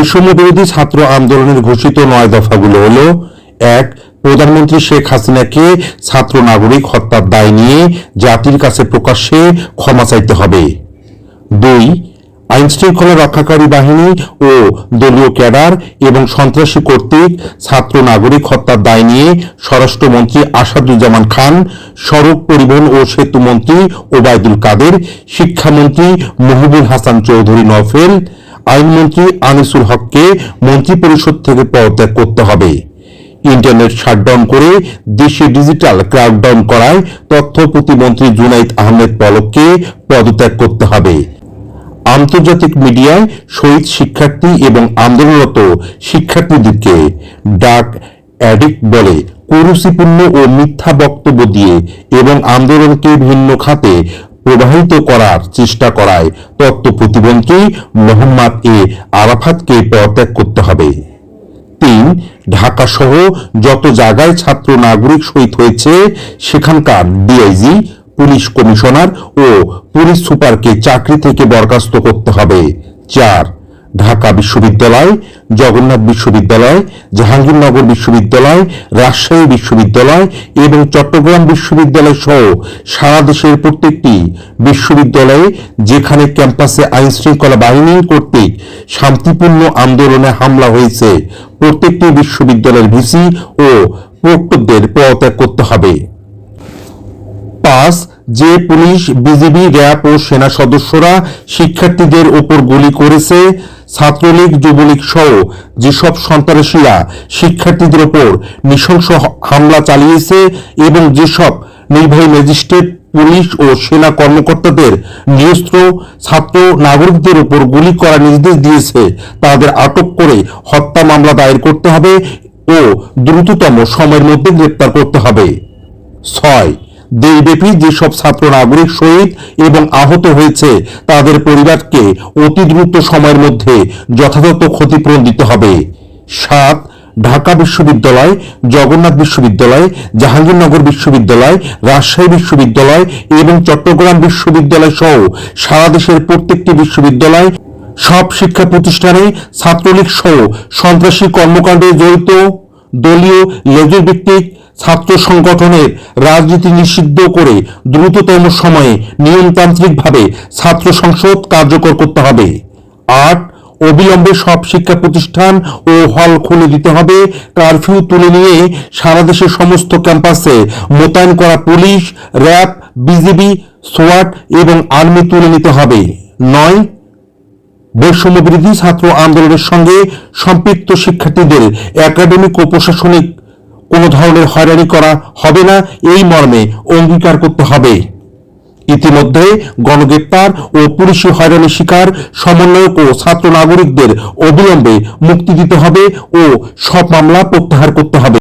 বৈষম্য বিরোধী ছাত্র আন্দোলনের ঘোষিত নয় দফাগুলো হলো, এক, প্রধানমন্ত্রী শেখ হাসিনাকে ছাত্র নাগরিক হত্যার দায় নিয়ে জাতির কাছে প্রকাশ্যে ক্ষমা চাইতে হবে। দুই আইন শৃঙ্খলা রক্ষাকারী বাহিনী ও দলীয় ক্যাডার এবং সন্ত্রাসী কর্তৃক ছাত্র নাগরিক হত্যার দায় নিয়ে স্বরাষ্ট্রমন্ত্রী আসাদুজ্জামান খান, সড়ক পরিবহন ও সেতু মন্ত্রী ওবায়দুল কাদের, শিক্ষামন্ত্রী মহিবুল হাসান চৌধুরী নফেল আইনমন্ত্রী আনিসুল হককে মন্ত্রিপরিষদ থেকে পদত্যাগ করতে হবে। ইন্টারনেট শাটডাউন করে দেশে ডিজিটাল ক্রাকডাউন করায় তথ্য প্রতিমন্ত্রী জুনাইদ আহমেদ পলককে পদত্যাগ করতে হবে। আন্তর্জাতিক মিডিয়ায় শহীদ শিক্ষার্থী এবং আন্দোলনরত শিক্ষার্থীদেরকে ডাক অ্যাডিক্ট বলে কুরুচিপূর্ণ ও মিথ্যা বক্তব্য দিয়ে এবং আন্দোলনকে ভিন্ন খাতে প্রবাহিত করার চেষ্টা করায়। তত্ত্ব প্রতিবন্ধী মোহাম্মদ এ আরাফাতকে পদত্যাগ করতে হবে। তিন ঢাকা সহ যত জায়গায় ছাত্র নাগরিক শহীদ হয়েছে, সেখানকার ডিআইজি, পুলিশ কমিশনার ও পুলিশ সুপারকে চাকরি থেকে বরখাস্ত করতে হবে। চার ঢাকা বিশ্ববিদ্যালয়, জগন্নাথ বিশ্ববিদ্যালয়, জাহাঙ্গীরনগর বিশ্ববিদ্যালয়, রাজশাহী বিশ্ববিদ্যালয় এবং চট্টগ্রাম বিশ্ববিদ্যালয় সহ সারা দেশের প্রত্যেকটি বিশ্ববিদ্যালয়ে যেখানে ক্যাম্পাসে আইন শৃঙ্খলা বাহিনী কর্তৃক শান্তিপূর্ণ আন্দোলনে হামলা হয়েছে, প্রত্যেকটি বিশ্ববিদ্যালয়ের ভিসি ও প্রক্টরদের পদত্যাগ করতে হবে। পাঁচ যে পুলিশ, বিজিবি, র্যাব ও সেনা সদস্যরা শিক্ষার্থীদের ওপর গুলি করেছে, ছাত্রলীগ, যুবলীগ সহ যেসব সন্ত্রাসীরা শিক্ষার্থীদের ওপর নৃশংস হামলা চালিয়েছে এবং যেসব নির্বাহী ম্যাজিস্ট্রেট, পুলিশ ও সেনা কর্মকর্তাদের নিরস্ত্র ছাত্র নাগরিকদের উপর গুলি করার নির্দেশ দিয়েছে, তাদের আটক করে হত্যা মামলা দায়ের করতে হবে ও দ্রুততম সময়ের মধ্যে গ্রেপ্তার করতে হবে। ছয় দেশব্যাপী যেসব ছাত্র নাগরিক শহীদ এবং আহত হয়েছে, তাদের পরিবারকে অতি দ্রুত সময়ের মধ্যে যথাযথ ক্ষতিপূরণ দিতে হবে। সাত, ঢাকা বিশ্ববিদ্যালয়, জগন্নাথ বিশ্ববিদ্যালয়, জাহাঙ্গীরনগর বিশ্ববিদ্যালয়, রাজশাহী বিশ্ববিদ্যালয় এবং চট্টগ্রাম বিশ্ববিদ্যালয় সহ সারা দেশের প্রত্যেকটি বিশ্ববিদ্যালয় সব শিক্ষা প্রতিষ্ঠানে ছাত্রলীগ সহ সন্ত্রাসী কর্মকাণ্ডে জড়িত। দলীয় লেজুর ভিত্তিক ছাত্র সংগঠনের রাজনীতি নিষিদ্ধ করে দ্রুততম সময়ে নিয়মতান্ত্রিকভাবে ছাত্র সংসদ কার্যকর করতে হবে। আট, অবিলম্বে সব শিক্ষা প্রতিষ্ঠান ও হল খুলে দিতে হবে। কারফিউ তুলে নিয়ে সারা দেশের সমস্ত ক্যাম্পাসে মোতায়েন করা পুলিশ, র্যাব, বিজিবি, সোয়াট এবং আর্মি তুলে নিতে হবে। নয় বৈষম্য বিরোধী ছাত্র আন্দোলনের সঙ্গে সম্পৃক্ত শিক্ষার্থীদের একাডেমিক ও প্রশাসনিক কোনো ধরনের হয়রানি করা হবে না, এই মর্মে অঙ্গীকার করতে হবে। ইতিমধ্যে গণগ্রেপ্তার ও পুলিশি হয়রানির শিকার সমন্বয়ক ও ছাত্র নাগরিকদের অবিলম্বে মুক্তি দিতে হবে ও সব মামলা প্রত্যাহার করতে হবে।